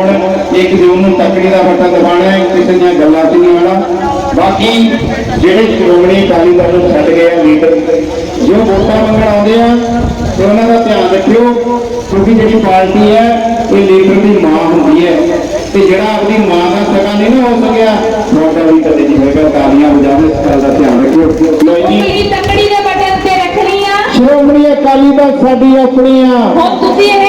ਹੁਣ ਇੱਕ ਜੂਨ ਨੂੰ ਤੱਕੜੀ ਦਾ ਬਟਨ ਦਬਾਉਣਾ ਹੈ ਕਿਸੇ ਦੀਆਂ ਗੱਲਾਂ 'ਚ ਨਹੀਂ ਆਉਣਾ ਬਾਕੀ ਜਿਹੜੇ ਸ਼੍ਰੋਮਣੀ ਅਕਾਲੀ ਦਲ ਨੂੰ ਛੱਡ ਗਏ ਆ ਲੀਡਰ ਜੋ ਵੋਟਾਂ ਮੰਗਣ ਆਉਂਦੇ ਆ ਤੇ ਉਹਨਾਂ ਦਾ ਧਿਆਨ ਰੱਖਿਓ ਕਿਉਂਕਿ ਜਿਹੜੀ ਪਾਰਟੀ ਹੈ ਇਹ ਲੀਡਰ ਦੀ ਮਾਂ ਹੁੰਦੀ ਹੈ। ਤੇ ਜਿਹੜਾ ਆਪਣੀ ਮਾਂ ਦਾ ਸਕਾ ਨਹੀਂ ਨਾ ਹੋ ਸਕਿਆ ਤੁਹਾਡਾ ਵੀ ਕਦੇ ਨਹੀਂ ਹੋਏਗਾ ਤਾਲੀਆਂ ਵਜਾਓ ਇਸ ਗੱਲ ਦਾ ਧਿਆਨ ਰੱਖਿਓ। ਲੋ ਜੀ। ਉਂਗਲੀ ਤੱਕੜੀ ਦੇ ਬਟਨ ਤੇ ਰੱਖਣੀ ਆ। ਸ਼੍ਰੋਮਣੀ ਅਕਾਲੀ ਦਲ ਸਾਡੀ ਆਪਣੀ ਆ। ਹੁਣ ਤੁਸੀਂ ਇਹ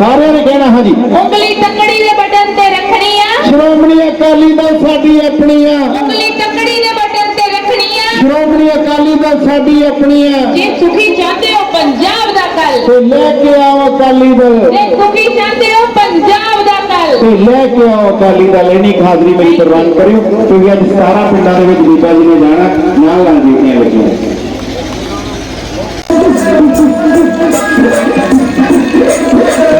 ਸਾਰਿਆਂ ਨੇ ਕਹਿਣਾ ਹਾਂਜੀ। ਉਂਗਲੀ ਤੱਕੜੀ ਦੇ ਬਟਨ ਤੇ ਰੱਖਣੀ ਆ। ਸ਼੍ਰੋਮਣੀ ਅਕਾਲੀ ਦਲ ਸਾਡੀ ਆਪਣੀ ਆ। ਉਂਗਲੀ ਤੱਕੜੀ ਦੇ ਬਟਨ ਤੇ ਰੱਖਣੀ ਆ। ਸ਼੍ਰੋਮਣੀ ਅਕਾਲੀ ਦਲ ਸਾਡੀ ਆਪਣੀ ਆ। ਜੇ ਸੁਖੀ ਚਾਹਦੇ ਹੋ ਪੰਜਾਬ ਦਾ ਕੱਲ ਤੇ ਲੈ ਕੇ ਆਓ ਅਕਾਲੀ ਦਲ। ਜੇ ਸੁਖੀ ਚਾਹਦੇ ਹੋ ਪੰਜਾਬ ਦਾ ਕੱਲ। ਤੇ ਲੈ ਕੇ ਆਓ ਅਕਾਲੀ ਦਲ। ਇੰਨੀ ਖਾਦਰੀ ਮੇਰੀ ਪ੍ਰਵਾਨ ਕਰਿਓ ਕਿਉਂਕਿ ਅੱਜ 17 ਪਿੰਡਾਂ ਦੇ ਵਿੱਚ ਬੀਬਾ ਜੀ ਨੇ ਜਾਣਾ ਨਾਲ ਨਾਲ ਬੀਬੀਆਂ ਲੱਗੀਆਂ ਬਾਬਾ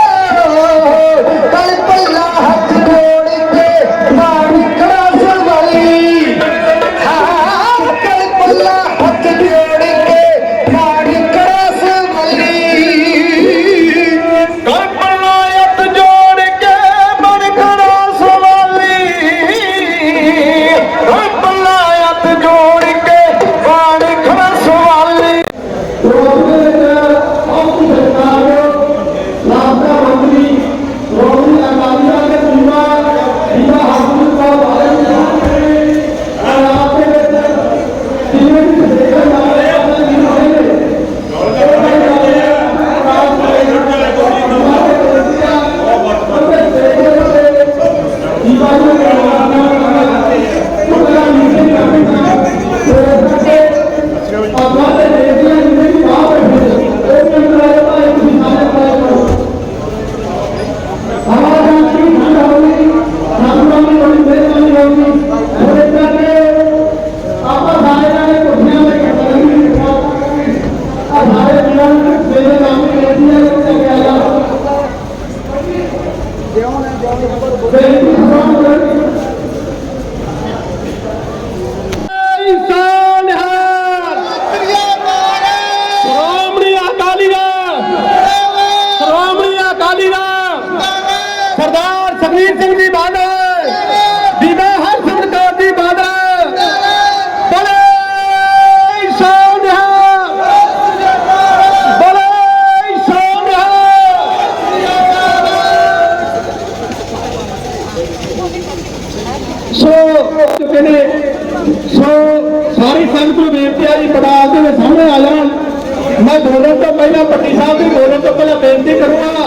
ਸਰਦਾਰ ਸੁਖਬੀਰ ਸਿੰਘ ਜੀ ਬਾਦਲ ਬੀਬਾ ਹਰਸਿਮਰਤ ਕੌਰ ਜੀ ਬਾਦਲ ਬੋਲੇ ਇਨਸਾਨ ਹੈ ਬੋਲੇ ਇਨਸਾਨ ਹੈ ਸੋ ਚੁੱਕੇ ਨੇ ਸੋ ਸਾਰੀ ਸੰਗਤ ਨੂੰ ਬੇਨਤੀ ਆ ਜੀ ਪੜਾਲ ਦੇ ਵਿੱਚ ਸਾਹਮਣੇ ਆ ਜਾਣ ਮੈਂ ਬੋਲਣ ਤੋਂ ਪਹਿਲਾਂ ਪੱਟੀ ਸਾਹਿਬ ਦੀ ਬੋਲਣ ਤੋਂ ਪਹਿਲਾਂ ਬੇਨਤੀ ਕਰੂੰਗਾ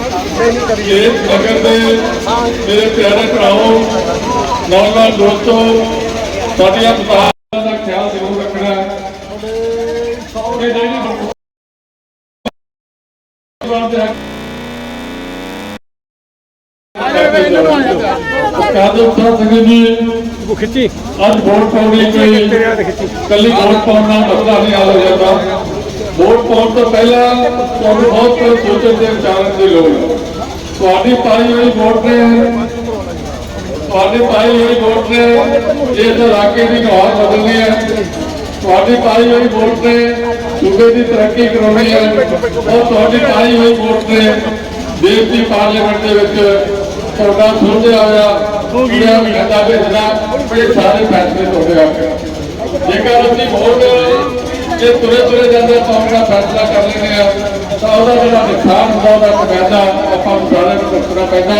ਇਸ ਨਗਰ ਦੇ ਮੇਰੇ ਪਿਆਰੇ ਭਰਾਓ ਨੌਜਵਾਨ ਦੋਸਤੋ ਸਾਡੀਆਂ ਪਤਾਂ ਦਾ ਖਿਆਲ ਜ਼ਰੂਰ ਰੱਖਣਾ ਹੈ। ਜਿਹੜੀ ਸਾਹਿਬ ਸਿੰਘ ਜੀ ਅੱਜ ਵੋਟ ਪਾਉਣ ਲਈ ਕੋਈ ਕੱਲੀ ਵੋਟ ਪਾਉਣ ਨਾਲ ਮਸਲਾ ਨਹੀਂ ਹੱਲ ਹੋ ਜਾਂਦਾ। ਵੋਟ ਪਾਉਣ ਤੋਂ ਪਹਿਲਾਂ ਤੁਹਾਨੂੰ ਬਹੁਤ ਸੋਚਣ ਤੇ ਵਿਚਾਰਨ ਦੀ ਲੋੜ ਹੈ। ਤੁਹਾਡੀ ਪਾਈ ਹੋਈ ਵੋਟ ਨੇ। ਤੁਹਾਡੀ ਪਾਈ ਹੋਈ ਵੋਟ ਨੇ। ਇਸ ਇਲਾਕੇ ਦੀ ਨੁਹਾਰ ਬਦਲਣੀ ਹੈ। ਤੁਹਾਡੀ ਪਾਈ ਹੋਈ ਵੋਟ ਨੇ। ਸੂਬੇ ਦੀ ਤਰੱਕੀ ਕਰਾਉਣੀ ਹੈ। ਉਹ ਤੁਹਾਡੀ ਪਾਈ ਹੋਈ ਵੋਟ ਨੇ। ਦੇਸ਼ ਦੀ ਪਾਰਲੀਮੈਂਟ ਦੇ ਵਿੱਚ ਤੁਹਾਡਾ ਸੁਣਿਆ ਹੋਇਆ ਸੁਣਿਆ ਕਹਿੰਦਾ ਭੇਜਣਾ ਇਹ ਸਾਰੇ ਫੈਸਲੇ ਤੁਹਾਡੇ ਆ ਜੇਕਰ ਅਸੀਂ ਵੋਟ ਜੇ ਤੁਰੇ ਤੁਰੇ ਜਾਂਦੇ ਕੌਮ ਆਪਣਾ ਫੈਸਲਾ ਕਰ ਲੈਂਦੇ ਆ ਤਾਂ ਉਹਦਾ ਜਿਹੜਾ ਨੁਕਸਾਨ ਹੁੰਦਾ, ਉਹਦਾ ਕਮੈਦਾ ਆਪਾਂ ਨੂੰ ਸਾਰਿਆਂ ਨੂੰ ਪੈਂਦਾ।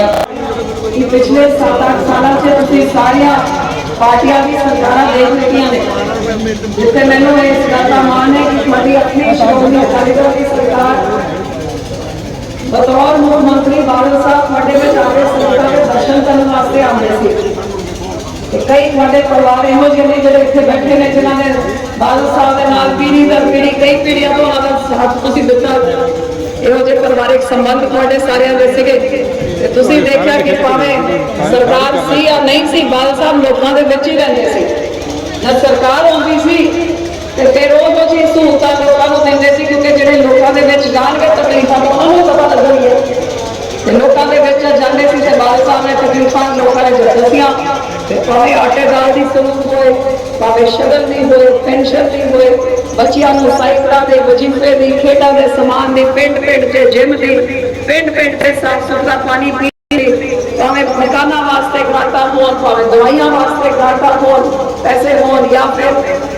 ਕਿ ਪਿਛਲੇ 7-8 ਸਾਲਾਂ 'ਚ ਤੁਸੀਂ ਸਾਰੀਆਂ ਪਾਰਟੀਆਂ ਦੀ ਸਰਕਾਰਾਂ ਦੇਖ ਲਿੱਤੀਆਂ ਨੇ, ਜਿੱਥੇ ਮੈਨੂੰ ਇਸ ਗੱਲ ਦਾ ਮਾਣ ਹੈ ਕਿ ਤੁਹਾਡੀ ਆਪਣੀ ਸ਼੍ਰੋਮਣੀ ਅਕਾਲੀ ਦਲ ਦੀ ਸਰਕਾਰ ਬਤੌਰ ਮੁੱਖ ਮੰਤਰੀ ਬਾਦਲ ਸਾਹਿਬ ਤੁਹਾਡੇ ਵਿੱਚ ਆ ਕੇ ਸੰਗਤਾਂ ਦੇ ਦਰਸ਼ਨ ਕਰਨ ਵਾਸਤੇ ਆਉਂਦੇ ਸੀ। ਤੇ ਕਈ ਤੁਹਾਡੇ ਪਰਿਵਾਰ ਇਹੋ ਜਿਹੇ ਨੇ ਜਿਹੜੇ ਇੱਥੇ ਬੈਠੇ ਨੇ, ਜਿਨ੍ਹਾਂ ਨੇ ਬਾਦਲ ਸਾਹਿਬ ਦੇ ਨਾਲ ਪੀੜ੍ਹੀ ਦਰ ਪੀੜੀ, ਕਈ ਪੀੜ੍ਹੀਆਂ ਤੋਂ ਉਹਨਾਂ ਦਾ ਸਾਥ ਤੁਸੀਂ ਦਿੱਤਾ। ਇਹੋ ਜਿਹੇ ਪਰਿਵਾਰਿਕ ਸੰਬੰਧ ਤੁਹਾਡੇ ਸਾਰਿਆਂ ਦੇ ਸੀਗੇ। ਤੇ ਤੁਸੀਂ ਦੇਖਿਆ ਕਿ ਭਾਵੇਂ ਸਰਕਾਰ ਸੀ ਜਾਂ ਨਹੀਂ ਸੀ, ਬਾਦਲ ਸਾਹਿਬ ਲੋਕਾਂ ਦੇ ਵਿੱਚ ਹੀ ਰਹਿੰਦੇ ਸੀ। ਜਦ ਸਰਕਾਰ ਆਉਂਦੀ ਸੀ, ਤੇ ਫਿਰ ਉਹ ਜੋ ਚੀਜ਼ ਸਹੂਲਤਾਂ ਲੋਕਾਂ ਨੂੰ ਦਿੰਦੇ ਸੀ, ਕਿਉਂਕਿ ਜਿਹੜੇ ਲੋਕਾਂ ਦੇ ਵਿੱਚ ਜਾਣਗੇ ਤਕਲੀਫਾਂ ਤਾਂ ਉਹਨਾਂ ਨੂੰ ਪਤਾ ਲੱਗਣਗੀਆਂ। ਤੇ ਲੋਕਾਂ ਦੇ ਵਿੱਚ ਜਾਂਦੇ ਸੀ ਤੇ ਬਾਦਲ ਸਾਹਿਬ ਨੇ ਤਕਲੀਫਾਂ ਲੋਕਾਂ ਨੇ ਜੋ ਦੱਸੀਆਂ। ਭਾਵੇਂ ਆਟੇ ਦੀ ਸਹੂਲਤ ਹੋਏ, ਭਾਵੇਂ ਸ਼ਗਨ ਦੀ ਹੋਏ, ਪੈਨਸ਼ਨ ਦੀ ਹੋਏ, ਬੱਚਿਆਂ ਨੂੰ ਸਾਈਕਲਾਂ ਦੇ ਵਜੀਫੇ ਦੀ, ਖੇਡਾਂ ਦੇ ਸਮਾਨ ਦੀ, ਪਿੰਡ ਪਿੰਡ ਤੇ ਜਿਮ ਦੀ, ਪਿੰਡ ਪਿੰਡ ਤੇ ਸਾਫ਼ ਸੁਥਰਾ ਪਾਣੀ ਪੀ ਭਾਵੇਂ ਮਕਾਨਾਂ ਵਾਸਤੇ ਗ੍ਰਾਂਟਾਂ ਹੋਣ, ਭਾਵੇਂ ਦਵਾਈਆਂ ਵਾਸਤੇ ਗ੍ਰਾਂਟਾਂ ਹੋਣ, ਪੈਸੇ ਹੋਣ ਜਾਂ ਫਿਰ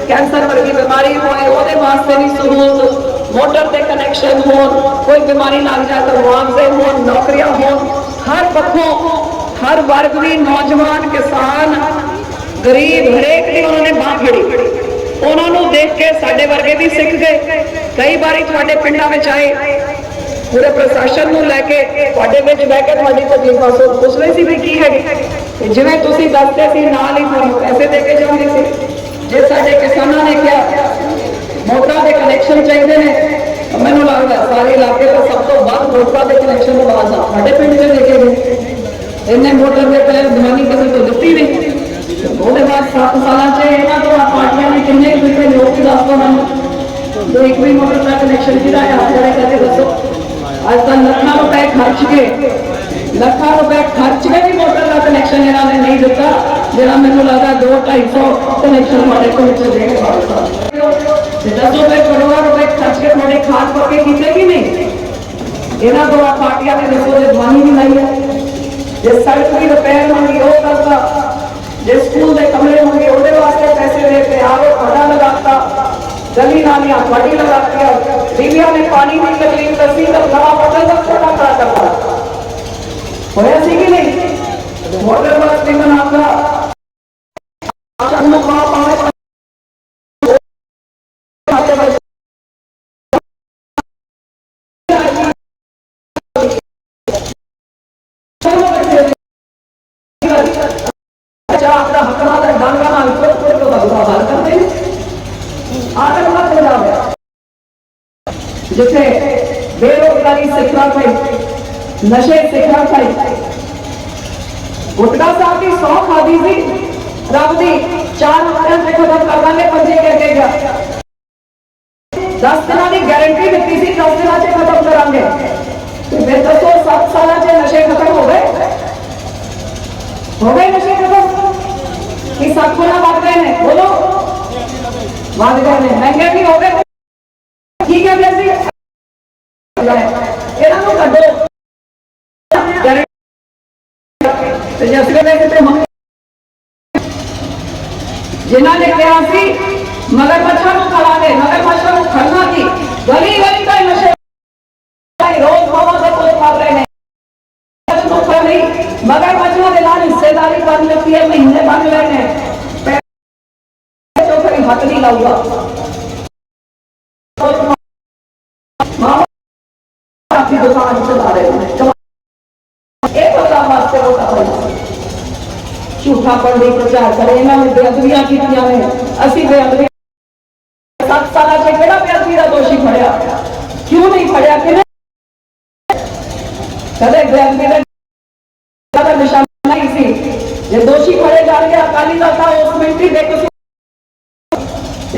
ਕੈਂਸਰ ਵਰਗੀ ਬਿਮਾਰੀ ਹੋਏ, ਉਹਦੇ ਵਾਸਤੇ ਵੀ ਸਹੂਲਤ, ਮੋਟਰ ਤੇ ਕਨੈਕਸ਼ਨ ਹੋਣ, ਕੋਈ ਬਿਮਾਰੀ ਲੱਗ ਜਾਏ ਤਾਂ ਮੁਆਵਜ਼ੇ ਹੋਣ, ਨੌਕਰੀਆਂ ਹੋਣ, ਹਰ ਪੱਖੋਂ ਹਰ ਵਰਗ ਦੀ ਨੌਜਵਾਨ ਕਿਸਾਨ, ਗਰੀਬ ਹਰੇਕ ਦੀ ਉਹਨਾਂ ਨੇ ਬਾਹ ਫੜੀ। ਉਹਨਾਂ ਨੂੰ ਦੇਖ ਕੇ ਸਾਡੇ ਵਰਗੇ ਵੀ ਸਿੱਖ ਗਏ। ਕਈ ਵਾਰੀ ਤੁਹਾਡੇ ਪਿੰਡਾਂ ਵਿੱਚ ਆਏ, ਪੂਰੇ ਪ੍ਰਸ਼ਾਸਨ ਨੂੰ ਲੈ ਕੇ ਤੁਹਾਡੇ ਵਿੱਚ ਬਹਿ ਕੇ ਤੁਹਾਡੀ ਤਕਲੀਫਾਂ ਸੋ ਪੁੱਛ ਲਈ ਸੀ ਵੀ ਕੀ ਹੈਗੀ? ਜਿਵੇਂ ਤੁਸੀਂ ਦੱਸਦੇ ਸੀ, ਨਾਲ ਹੀ ਤੁਹਾਨੂੰ ਪੈਸੇ ਦੇ ਕੇ ਜਾਂਦੇ ਸੀ ਜੇ ਸਾਡੇ ਕਿਸਾਨਾਂ ਨੇ ਕਿਹਾ, ਮੋਟਰਾਂ ਦੇ ਕਨੈਕਸ਼ਨ ਚਾਹੀਦੇ ਨੇ ਮੈਨੂੰ ਲੱਗਦਾ ਸਾਰੇ ਇਲਾਕੇ ਤੋਂ ਸਭ ਤੋਂ ਵੱਧ ਮੋਟਰਾਂ ਦੇ ਕਨੈਕਸ਼ਨ ਦਾ ਆ। ਸਾਡੇ ਪਿੰਡ 'ਚ ਦੇ ਕੇ ਗਏ એને મોટર બેટર ધોની પાસે તો જતી રહી બોલે વાત સાપુતારા છે એમાં તો આ दस કહીને કોઈ નોકરી આપવાનું તો એક બી મોટર ના કનેક્શન કીધા આપણે કાતે બસો આજકાલ લખના રૂપિયા ખર્ચ કે लखा रुपए खर्च के भी मोटर का कनेक्शन इन्हों ने नहीं दिता, जरा मैं लगता दो ढाई सौ कनेक्शन हमारे को दस रुपए, करोड़ रुपए खर्च के थोड़े खाद पके किए कि नहीं। पार्टिया ने दसो जवानी भी लाई है। ਜੇ ਦਵਾਈ ਵੀ ਲਾਈ ਹੈ ਜੇ ਸੜਕ ਦੀ ਰਿਪੇਅਰ ਮੰਗੀ ਉਹ ਕਰਤਾ ਜੇ ਸਕੂਲ ਦੇ ਕਮਰੇ ਮੰਗੇ ਉਹਦੇ ਵਾਸਤੇ ਪੈਸੇ ਦੇ ਕੇ ਆਓ ਖੜਾ ਲਗਾਤਾ ਗਲੀ ਨਾਲੀਆਂ ਤੁਹਾਡੀ ਲਗਾਤੀਆਂ ਬੀਬੀਆਂ ਨੇ ਪਾਣੀ ਦੀ ਤਕਲੀਫ ਦੱਸੀ ਤਾਂ ਬੜਾ ਬਦਲ ਦਾ ਛੋਟਾ ਖੜਾ ਕਰਤਾ ਹੋਇਆ ਸੀ ਕਿ ਨਹੀਂ ਮੋਟਰ ਬੱਸ ਨਹੀਂ ਬਣਾਤਾ ਸਾਨੂੰ जिसे बेरोजगारी सेखराखाई नशे से खराब है। गुटका साहब की सौ खादी थी रब दी, चार महिन्यात एखादा प्रकारने पंजे घेते गया दस दिन की गारंटी दी थी दस दिन से खत्म करा फिर तो दसो सात साल से नशे खत्म हो गए। हो गए नशे खत्म? कि सात गुना बाँध गए हैं? बोलो। बाँध गए हैं। महँगे भी हो गए। ਇਹਨਾਂ ਨੂੰ ਕੱਢੋ ਤੇ ਜਸਲੇ ਦੇ ਕਿਤੇ ਹੁਣ ਜਿਨ੍ਹਾਂ ਨੇ ਕਿਹਾ ਸੀ ਮਗਰ ਮੱਛਾਂ ਨੂੰ ਖਲਾਵੇ ਮਗਰ ਮੱਛਾਂ ਨੂੰ ਖੜਨਾ ਸੀ ਗਲੀ ਗਲੀ ਤਾਂ ਨਸ਼ੇ ਰੋਜ਼ ਮਾਵਾ ਦੇ ਕੋਲ ਕਰ ਰਹੇ ਨੇ ਮੌਕਾ ਨਹੀਂ ਮਗਰ ਮੱਛਾਂ ਦੇ ਨਾਲ ਹਿੱਸੇਦਾਰੀ ਬਣ ਲੱਗੀ ਹੈ ਮਹੀਨੇ ਬਣ ਲਏ ਨੇ ਪੈਸੇ ਤੋਂ ਕੋਈ ਹੱਥ ਨਹੀਂ ਲਾਊਗਾ সাহায্য তাদের झूठा पर प्रचार करे इन्हों ने बेअदबियाँ की असि बेअदबी सत साल से केड़ा बेअदबी का दोषी फड़िया क्यों नहीं फड़िया कि कदे बेअदबी का निशाना नहीं सी जे दोषी फड़े जाएँगे अकाली दल था उस मिनट ही बेकसूर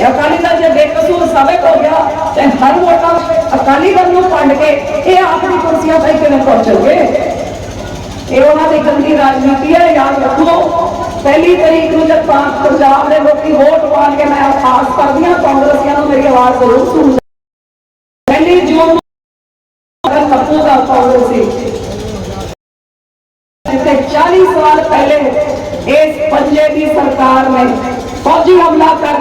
अकाली दल जो बेकसूर साबित हो गया चाहे हर वोटा ਅਕਾਲੀ ਦਲ ਜੇ ਬੇਕਸੂਰ ਸਾਬਿਤ ਹੋ ਗਿਆ ਤੇ ਹਰ ਵੋਟਾਂ ਅਕਾਲੀ ਦਲ ਨੂੰ ਵੰਡ ਕੇ ਇਹ ਆਪਣੀ ਕੁਰਸੀਆਂ ਤੇ ਕਿਵੇਂ ਪਹੁੰਚਣਗੇ ਇਹ ਉਹਨਾਂ ਦੀ ਗੰਦੀ ਰਾਜਨੀਤੀ ਹੈ ਯਾਦ ਰੱਖੋ ਪਹਿਲੀ ਤਰੀਕ ਨੂੰ ਜਦ ਪਾ- ਪੰਜਾਬ ਦੇ ਲੋਕੀ ਵੋਟ ਪਾਣ ਕੇ ਮੈਂ ਆਸ ਕਰਦੀ ਹਾਂ ਕਾਂਗਰਸੀਆਂ ਨੂੰ ਮੇਰੀ ਆਵਾਜ਼ ਜ਼ਰੂਰ ਸੁਣ ਪਹਿਲੀ ਜੂਨ ਨੂੰ ਅਗਰ ਕੱਪੂਗਾ ਕਾਂਗਰਸੀ ਜਿੱਥੇ 40 ਸਾਲ ਪਹਿਲੇ ਇਸ ਪੰਜੇ ਦੀ ਸਰਕਾਰ ਨੇ ਫੌਜੀ ਹਮਲਾ ਕਰ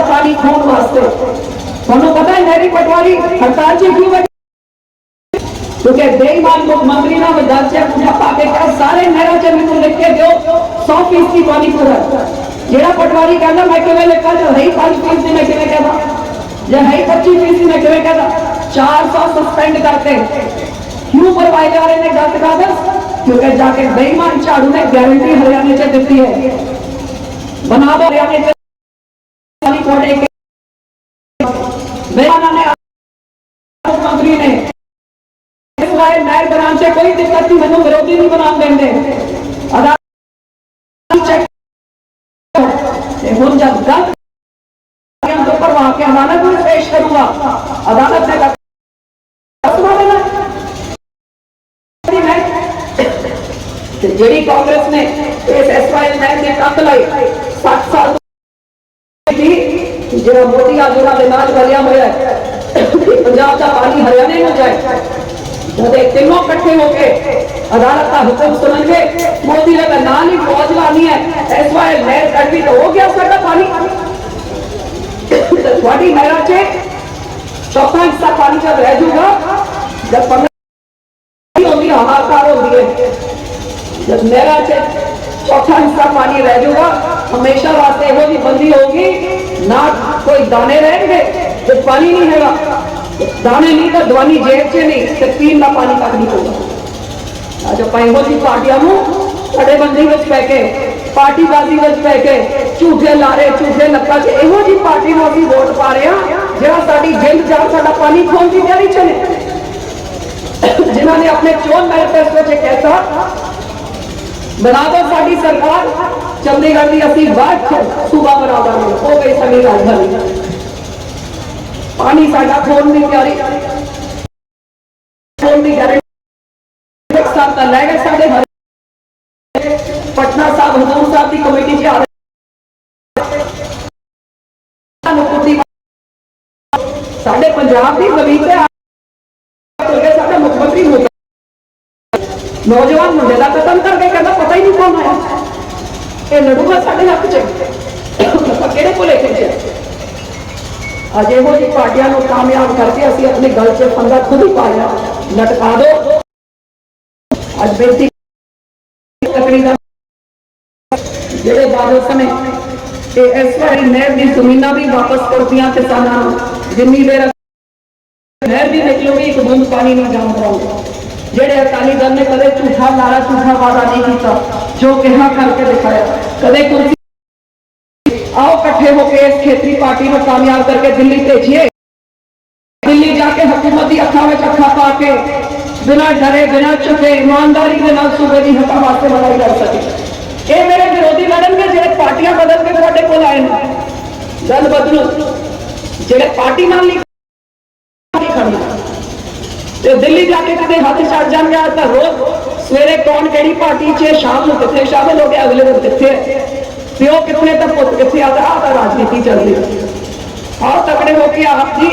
ਲੁੱਟਾ ਖੋਹ ਮੇਰੇ ਪੰਜਾਬ 'ਚ ਹੁਣ ਚੱਲ ਅਗਰ ਕਟੋਰਾ ਨੇ ਸਾਡਾ ਪਾਣੀ ਖੋਣ ਵਾਸਤੇ ਤੁਹਾਨੂੰ ਪਤਾ ਹੈ ਨਹਿਰੀ ਪਟਵਾਰੀ ਹੜਤਾਲ 'ਚ ਕਿਉਂ ਬੈਠੇ ਕਿਉਂਕਿ ਬੇਈਮਾਨ ਮੁੱਖ ਮੰਤਰੀ ਨਾਲ ਵਿਦਿਆਰਥੀਆਂ ਨੂੰ ਪਾ ਕੇ ਕਿਹਾ ਸਾਰੇ ਨਹਿਰਾਂ 'ਚ ਮੈਨੂੰ ਲਿਖ ਕੇ ਦਿਓ 100% ਦੀ ਪਾਣੀ ਪੂਰਾ ਜਿਹੜਾ ਪਟਵਾਰੀ ਕਹਿੰਦਾ ਮੈਂ ਕਿਵੇਂ ਲਿਖਾਂ ਜੇ ਹੈ 5% ਦੀ ਮੈਂ ਕਿਵੇਂ ਕਹਦਾ ਜੇ ਹੈ 25% ਦੀ ਮੈਂ ਕਿਵੇਂ ਕਹਦਾ 400 ਸਸਪੈਂਡ ਕਰਤੇ ਕਿਉਂ ਕਰਵਾਏ ਜਾ ਰਹੇ ਨੇ ਗਲਤ ਕਾਗਜ਼ ਕਿਉਂਕਿ ਜਾ ਕੇ ਬੇਈਮਾਨ ਝਾੜੂ ਨੇ ਗਾਰੰਟੀ ਹਰਿਆਣੇ 'ਚ ਦਿੱਤੀ ਹੈ ਬਣਾ ਦੋ ਹਰਿਆਣੇ 'ਚ ਪਾਣੀ ਕੋਟੇ ਕੇ ਬੇਈਮਾਨਾਂ ਨੇ ਮੁੱਖ ਮੰਤਰੀ ਨੇ ਇਸ ਵਾਰ ਨਹਿਰ ਬਣਾਉਣ 'ਚ ਕੋਈ ਦਿੱਕਤ ਨਹੀਂ ਮੈਨੂੰ ਵਿਰੋਧੀ ਨਹੀਂ ਬਣਾਉਣ ਦਿੰਦੇ ਅਦਾਲਤ ਚੈੱਕ ਤੇ ਹੁਣ ਜਦ ਗਲਤ ਕਾਰਿਆਂ ਤੋਂ ਪਰਵਾ ਕੇ ਅਦਾਲਤ ਨੂੰ ਪੇਸ਼ ਕਰੂੰਗਾ ਅਦਾਲਤ ਨੇ ਕਸਮਾ ਦੇਣਾ ਤੇ ਜਿਹੜੀ ਕਾਂਗਰਸ ਨੇ ਇਸ ਐਸਵਾਈਐਲ ਮੈਨ ਨੇ ਕੰਧ ਲਾਈ 60 ਸਾਲ ਦੀ ਜਿਹੜਾ ਮੋਦੀ ਆ ਉਹਨਾਂ ਦੇ ਨਾਲ ਰਲਿਆ ਹੋਇਆ ਹੈ ਕਿ ਪੰਜਾਬ ਦਾ ਪਾਣੀ ਹਰਿਆਣੇ ਨੂੰ ਜਾਏ ਜਦ ਇਹ ਤਿੰਨੋਂ ਇਕੱਠੇ ਹੋ ਕੇ ਅਦਾਲਤ ਦਾ ਹੁਕਮ ਸੁਣਨਗੇ ਮੋਦੀ ਨੇ ਤਾਂ ਨਾਲ ਹੀ ਫੌਜ ਲਾਣੀ ਹੈ ਇਸ ਵਾਰ ਲਹਿਰ ਕੱਢੀ ਤਾਂ ਹੋ ਗਿਆ ਸਾਡਾ ਪਾਣੀ ਤੇ ਤੁਹਾਡੀ ਨਹਿਰਾਂ 'ਚ ਚੌਥਾ ਹਿੱਸਾ ਪਾਣੀ ਜਦ ਰਹਿ ਜਾਊਗਾ ਜਦ ਪੰਦਰਾਂ ਹੁੰਦੀ ਹੈ, ਹਾਹਾਕਾਰ ਹੁੰਦੀ ਹੈ ਜਦ ਨਹਿਰਾਂ 'ਚ ਚੌਥਾ ਹਿੱਸਾ ਪਾਣੀ ਰਹਿ ਜਾਊਗਾ ਹਮੇਸ਼ਾ ਵਾਸਤੇ ਇਹੋ ਜਿਹੀ ਬੰਦੀ ਹੋਊਗੀ ਨਾ ਕੋਈ ਦਾਣੇ ਰਹਿਣਗੇ ਤੇ ਪਾਣੀ ਨਹੀਂ ਹੈਗਾ। ਦਾਣੇ ਨਹੀਂ ਤਾਂ ਦਵਾਨੀ ਜੇਬ 'ਚ ਨਹੀਂ, ਤੇ ਪੀਣ ਦਾ ਪਾਣੀ ਤੱਕ ਨਹੀਂ ਹੋਊਗਾ ਅੱਜ ਆਪਾਂ ਇਹੋ ਜਿਹੀ ਪਾਰਟੀਆਂ ਨੂੰ ਸਾਡੇ ਬੰਦੀ ਵਿੱਚ ਪੈ ਕੇ ਪਾਰਟੀਬਾਜ਼ੀ ਵਿੱਚ ਪੈ ਕੇ, ਝੂਠੇ ਲਾਰੇ, ਝੂਠੇ ਲੱਕਾਂ 'ਚ ਇਹੋ ਜਿਹੀ ਪਾਰਟੀ ਨੂੰ ਅਸੀਂ ਵੋਟ ਪਾ ਰਹੇ ਹਾਂ, ਜਿਹੜਾ ਸਾਡੀ ਜਿੰਦ ਜਾਨ, ਸਾਡਾ ਪਾਣੀ ਖੋਣ ਦੀ ਤਿਆਰੀ 'ਚ ਨੇ। ਜਿਨ੍ਹਾਂ ਨੇ ਆਪਣੇ ਚੋਣ ਮੈਨੀਫੈਸਟੋ 'ਚ ਕਹਿਤਾ ਬਣਾ ਦੋ ਸਾਡੀ ਸਰਕਾਰ, ਚੰਡੀਗੜ੍ਹ ਦੀ ਅਸੀਂ ਬਾਅਦ ਸੂਬਾ ਬਣਾ ਦਾਂਗੇ ਉਹ ਗਈ ਸਾਡੀ ਰਾਜਧਾਨੀ। ਪਾਣੀ ਸਾਡਾ ਖੋਣ ਦੀ ਤਿਆਰੀ। ਖੋਣ ਦੀ ਗਾਰੰਟੀ ਇੱਕ ਸਾਲ ਲੈ ਗਏ ਸਾਡੇ ਪਟਨਾ ਸਾਹਿਬ ਹਜ਼ੂਰ ਸਾਹਿਬ ਦੀ ਕਮੇਟੀ 'ਚ ਆ ਸਾਡੇ ਪੰਜਾਬ ਦੀ ਜ਼ਮੀਨ ਤੇ ਆ ਕੇ ਸਾਡਾ ਮੁੱਖ ਮੰਤਰੀ ਹੋ ਨੌਜਵਾਨ ਮੁੰਡੇ ਦਾ ਕਤਲ ਕਰਕੇ ਕਹਿੰਦਾ ਪਤਾ ਹੀ ਨਹੀਂ ਕੌਣ ਆਇਆ। ਇਹ ਲੜੂਗਾ ਸਾਡੇ ਹੱਕ 'ਚ। ਆਪਾਂ ਕਿਹੜੇ ਕੋਲੇ ਖਿੱਚਿਆ ਅੱਜ ਇਹੋ ਜਿਹੀ ਪਾਰਟੀਆਂ ਨੂੰ ਕਾਮਯਾਬ ਕਰਕੇ ਅਸੀਂ ਆਪਣੇ ਗਲ 'ਚ ਫੰਦਾ ਖੁਦ ਹੀ ਪਾਇਆ ਲਟਕਾ ਦਿਓ ਅੱਜ ਬੇਨਤੀ ਤਕੜੀ ਦਾ ਜਿਹੜੇ ਬਾਦਲ ਸਮੇਂ ਤੇ ਇਸ ਵਾਰੀ ਨਹਿਰ ਦੀ ਜ਼ਮੀਨਾਂ ਵੀ ਵਾਪਸ ਕਰਦੀਆਂ ਕਿਸਾਨਾਂ ਨੂੰ। ਜਿੰਨੀ ਦੇਰ ਨਹਿਰ ਦੀ ਨਿਕਲੂਗੀ, ਇੱਕ ਬੂੰਦ ਪਾਣੀ ਨਹੀਂ ਜਾਣ ਪਾਉਂਦਾ ਜਿਹੜੇ ਅਕਾਲੀ ਦਲ ਨੇ ਕਦੇ ਝੂਠਾ ਨਾਰਾ ਝੂਠਾ ਵਾਦਾ ਨਹੀਂ ਕੀਤਾ ਜੋ ਕਿਹਾ ਕਰਕੇ ਦਿਖਾਇਆ ਕਦੇ ਕੁਰਸੀ ਆਓ ਇਕੱਠੇ ਹੋ ਕੇ ਇਸ ਖੇਤਰੀ ਪਾਰਟੀ ਨੂੰ ਕਾਮਯਾਬ ਕਰਕੇ ਦਿੱਲੀ ਭੇਜੀਏ ਦਿੱਲੀ ਜਾ ਕੇ ਹਕੂਮਤ ਦੀ ਅੱਖਾਂ ਵਿੱਚ ਅੱਖਾਂ ਪਾ ਕੇ ਬਿਨਾਂ ਡਰੇ ਬਿਨਾਂ ਝੁਕੇ ਇਮਾਨਦਾਰੀ ਦੇ ਨਾਲ ਸੂਬੇ ਦੀ ਹੱਕਾਂ ਵਾਸਤੇ ਲੜਾਈ ਲੜ ਸਕੇ ਇਹ ਮੇਰੇ ਵਿਰੋਧੀ ਲੜਨਗੇ ਜਿਹੜੇ ਪਾਰਟੀਆਂ ਬਦਲ ਕੇ ਤੁਹਾਡੇ ਕੋਲ ਆਏ ਨੇ ਗੱਲ ਬਦਲੋ ਜਿਹੜੇ ਪਾਰਟੀ ਨਾਲ ਨਹੀਂ ਨਹੀਂ ਖੜਨਾ ਤੇ ਦਿੱਲੀ ਜਾ ਕੇ ਕਦੇ ਹੱਥ ਛੱਡ ਜਾਣਗੇ ਅੱਜ ਤਾਂ ਰੋਜ਼ ਸਵੇਰੇ ਕੌਣ ਕਿਹੜੀ ਪਾਰਟੀ 'ਚ ਹੈ, ਸ਼ਾਮ ਨੂੰ ਕਿੱਥੇ ਸ਼ਾਮਲ ਹੋ ਗਿਆ ਅਗਲੇ ਦਿਨ ਕਿੱਥੇ ਹੈ। ਪਿਓ ਕਿੱਥੇ ਤਾਂ ਪੁੱਤ ਕਿੱਥੇ ਆਦਾ ਆਹ ਤਾਂ ਰਾਜਨੀਤੀ ਚੱਲਦੀ ਹੈ ਆਓ ਤਕੜੇ ਹੋ ਕੇ ਆਪ ਜੀ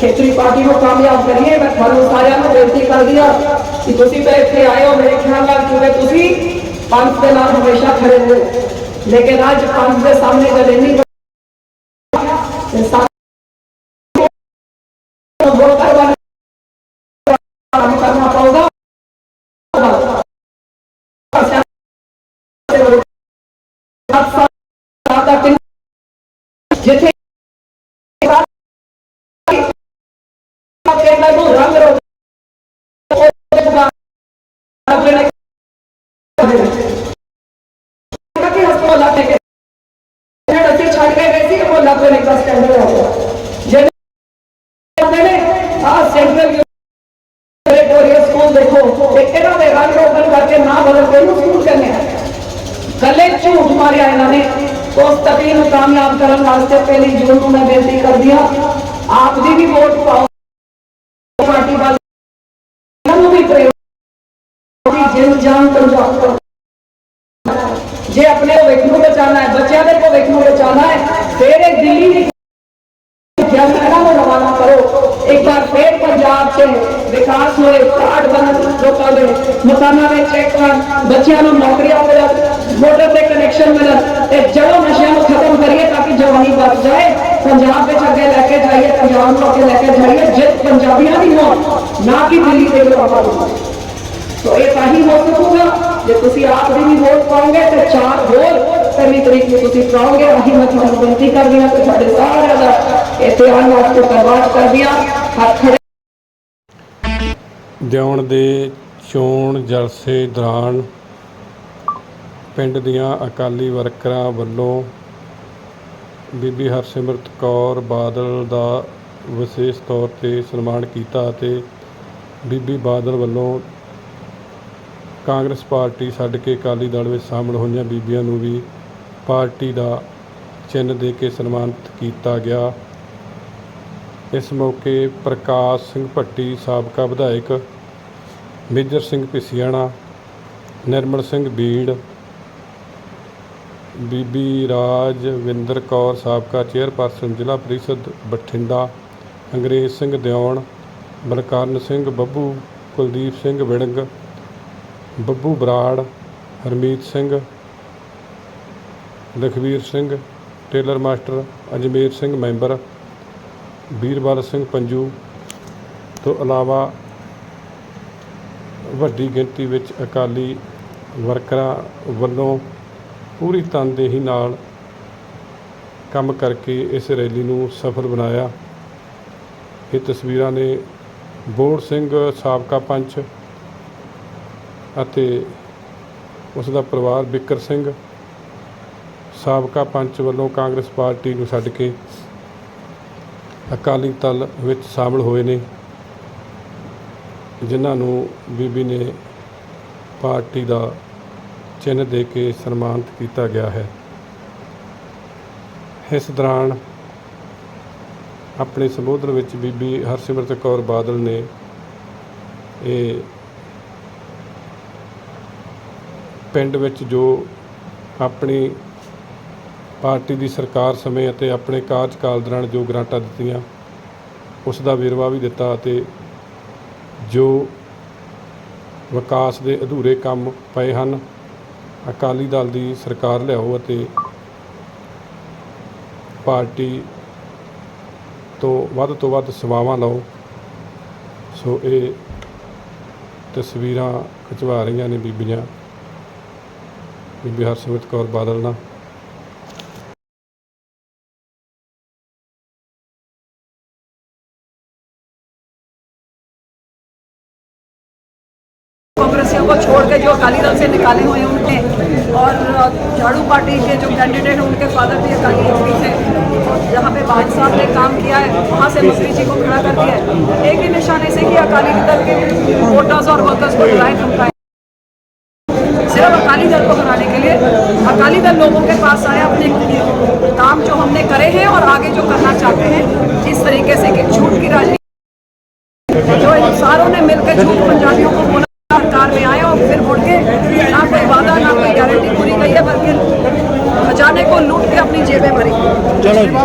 ਖੇਤਰੀ ਪਾਰਟੀ ਨੂੰ ਕਾਮਯਾਬ ਕਰੀਏ ਮੈਂ ਤੁਹਾਨੂੰ ਸਾਰਿਆਂ ਨੂੰ ਬੇਨਤੀ ਕਰਦੀ ਹਾਂ ਕਿ ਤੁਸੀਂ ਤਾਂ ਇੱਥੇ ਆਏ ਹੋ ਮੇਰੇ ਖਿਆਲ ਨਾਲ ਕਿਉਂਕਿ ਤੁਸੀਂ ਪੰਥ ਦੇ ਨਾਲ ਹਮੇਸ਼ਾ ਖੜੇ ਹੋਏ ਲੇਕਿਨ ਅੱਜ ਪੰਥ ਦੇ ਸਾਹਮਣੇ ਸਕੂਲ ਦੇਖੋ ਤੇ ਇਹਨਾਂ ਦੇ ਰੰਗ ਰੋਗਨ ਕਰਕੇ ਨਾ ਬਦਲ ਕੇ ਇਹਨੂੰ ਸਕੂਲ ਕਹਿੰਦੇ ਆ ਕੱਲੇ ਝੂਠ ਮਾਰਿਆ ਇਹਨਾਂ ਨੇ ਉਸ ਤਕੀ ਨੂੰ ਕਾਮਯਾਬ ਕਰਨ ਵਾਸਤੇ ਪਹਿਲੀ ਜੂਨ ਨੂੰ ਮੈਂ ਬੇਨਤੀ ਕਰਦੀ ਹਾਂ, ਆਪ ਦੀ ਵੀ ਵੋਟ ਪਾਓ। ਪਾਰਟੀ ਵਾਲੇ ਨੂੰ ਵੀ ਪ੍ਰੇਮ ਦੀ ਜਾਨ ਪੰਜਾਬ ਪੰਜਾਬ 'ਚ ਵਿਕਾਸ ਹੋਏ ਕਾਰਡ ਬਣਨ ਲੋਕਾਂ ਦੇ ਮਕਾਨਾਂ ਦੇ ਚੈੱਕ ਕਰਨ ਬੱਚਿਆਂ ਨੂੰ ਨੌਕਰੀਆਂ ਮਿਲਣ ਮੋਟਰ ਤੇ ਕਨੈਕਸ਼ਨ ਮਿਲਣ ਤੇ ਜਦੋਂ ਨਸ਼ਿਆਂ ਨੂੰ ਖਤਮ ਕਰੀਏ ਤਾਂ ਕਿ ਜਵਾਨੀ ਬਚ ਜਾਏ ਪੰਜਾਬ ਵਿੱਚ ਅੱਗੇ ਲੈ ਕੇ ਜਾਈਏ ਪੰਜਾਬ ਨੂੰ ਅੱਗੇ ਲੈ ਕੇ ਜਾਈਏ ਜਿੱਤ ਪੰਜਾਬੀਆਂ ਦੀ ਹੋ ਨਾ ਕਿ ਦਿੱਲੀ ਦੇ ਲੋਕਾਂ ਦੀ ਸੋ ਇਹ ਤਾਂ ਹੀ ਹੋ ਸਕੂਗਾ ਜੇ ਤੁਸੀਂ ਆਪ ਦੀ ਵੀ ਵੋਟ ਪਾਓਗੇ ਤੇ ਚਾਰ ਹੋਰ ਪਹਿਲੀ ਤਰੀਕ ਨੂੰ ਤੁਸੀਂ ਪਾਓਗੇ ਅਸੀਂ ਮੈਂ ਤੁਹਾਨੂੰ ਬੇਨਤੀ ਕਰਦੀ ਹਾਂ ਕਿ ਤੁਹਾਡੇ ਸਾਰਿਆਂ ਦਾ ਇੱਥੇ ਆਉਣ ਵਾਸਤੇ ਧੰਨਵਾਦ ਕਰਦੀ ਹਾਂ ਹੱਥ ਖੜੇ ਦਿਉਣ ਦੇ ਚੋਣ, ਜਲਸੇ, ਦੌਰਾਨ ਪਿੰਡ ਦੀਆਂ ਅਕਾਲੀ ਵਰਕਰਾਂ ਵੱਲੋਂ ਬੀਬੀ ਹਰਸਿਮਰਤ ਕੌਰ ਬਾਦਲ ਦਾ ਵਿਸ਼ੇਸ਼ ਤੌਰ ਤੇ ਸਨਮਾਨ ਕੀਤਾ ਅਤੇ ਬੀਬੀ ਬਾਦਲ ਵੱਲੋਂ ਕਾਂਗਰਸ ਪਾਰਟੀ ਛੱਡ ਕੇ ਅਕਾਲੀ ਦਲ ਵਿੱਚ ਸ਼ਾਮਲ ਹੋਈਆਂ ਬੀਬੀਆਂ ਨੂੰ ਵੀ ਪਾਰਟੀ ਦਾ ਚਿੰਨ੍ਹ ਦੇ ਕੇ ਸਨਮਾਨਿਤ ਕੀਤਾ ਗਿਆ। ਇਸ ਮੌਕੇ ਪ੍ਰਕਾਸ਼ ਸਿੰਘ ਭੱਟੀ, ਸਾਬਕਾ ਵਿਧਾਇਕ ਮੇਜਰ ਸਿੰਘ ਪਿਸੀਆਣਾ ਨਿਰਮਲ ਸਿੰਘ ਬੀੜ, ਬੀਬੀ ਰਾਜਵਿੰਦਰ ਕੌਰ, ਸਾਬਕਾ chairperson Zila Parishad Bathinda, Angrez Singh Diun Balkaran Singh Babbu, Kuldeep Singh Virang, Babbu Brar, Harmeet Singh, Lakhvir Singh, tailor master Ajmer Singh member Virbal Singh Panju ਤੋਂ ਇਲਾਵਾ ਵੱਡੀ ਗਿਣਤੀ ਵਿੱਚ ਅਕਾਲੀ ਵਰਕਰਾਂ ਵੱਲੋਂ ਪੂਰੀ ਤਨਦੇਹੀ ਨਾਲ ਕੰਮ ਕਰਕੇ ਇਸ ਰੈਲੀ ਨੂੰ ਸਫਲ ਬਣਾਇਆ। ਇਹ ਤਸਵੀਰਾਂ ਨੇ ਬੋੜ ਸਿੰਘ ਸਾਬਕਾ ਪੰਚ ਅਤੇ ਉਸ ਦਾ ਪਰਿਵਾਰ ਬਿੱਕਰ ਸਿੰਘ ਸਾਬਕਾ ਪੰਚ ਵੱਲੋਂ ਕਾਂਗਰਸ ਪਾਰਟੀ ਨੂੰ ਛੱਡ ਕੇ ਅਕਾਲੀ ਦਲ ਵਿੱਚ ਸ਼ਾਮਲ ਹੋਏ ਨੇ, ਜਿਨ੍ਹਾਂ ਨੂੰ ਬੀਬੀ ਨੇ ਪਾਰਟੀ ਦਾ ਚਿੰਨ੍ਹ ਦੇ ਕੇ ਸਨਮਾਨਿਤ ਕੀਤਾ ਗਿਆ ਹੈ। ਇਸ ਦੌਰਾਨ ਆਪਣੇ ਸੰਬੋਧਨ ਵਿੱਚ ਬੀਬੀ ਹਰਸਿਮਰਤ ਕੌਰ ਬਾਦਲ ਨੇ ਇਹ ਪਿੰਡ ਵਿੱਚ ਜੋ ਆਪਣੀ ਪਾਰਟੀ ਦੀ ਸਰਕਾਰ ਸਮੇਂ ਅਤੇ ਆਪਣੇ ਕਾਰਜਕਾਲ ਦੌਰਾਨ ਜੋ ਗ੍ਰਾਂਟਾਂ ਦਿੱਤੀਆਂ, ਉਸ ਦਾ ਵੇਰਵਾ ਵੀ ਦਿੱਤਾ ਅਤੇ ਜੋ ਵਿਕਾਸ ਦੇ ਅਧੂਰੇ ਕੰਮ ਪਏ ਹਨ, ਅਕਾਲੀ ਦਲ ਦੀ ਸਰਕਾਰ ਲਿਆਓ ਅਤੇ ਪਾਰਟੀ ਤੋਂ ਵੱਧ ਤੋਂ ਵੱਧ ਸੇਵਾਵਾਂ ਲਓ। ਸੋ ਇਹ ਤਸਵੀਰਾਂ ਖਿਚਵਾ ਰਹੀਆਂ ਨੇ ਬੀਬੀਆਂ। ਬੀਬੀ ਹਰਸਿਮਰਤ ਕੌਰ ਬਾਦਲ ਨਾਲ। अकाली दल से निकाले हुए हैं उनके। और झाड़ू पार्टी के जो कैंडिडेट हैं, उनके फादर भी अकाली एमपी थे जहाँ पे बाज साहब ने काम किया है, वहाँ से मुफ्ती जी को खड़ा कर दिया है। एक ही निशाने से कि अकाली दल के वोटर्स और वर्कर्स को डराए धमकाए। सिर्फ़ अकाली दल को हराने के लिए, अकाली दल लोगों के पास आए अपने काम जो हमने करे हैं और आगे जो करना चाहते हैं इस तरीके से कि झूठ की राजनीति जो इन सारों ने मिलकर झूठ पंजाबियों को बोला सरकार में आए और फिर मुड़ के ना कोई वादा, ना कोई गारंटी पूरी गई है, बल्कि खजाने को लूट के अपनी जेबें भरी।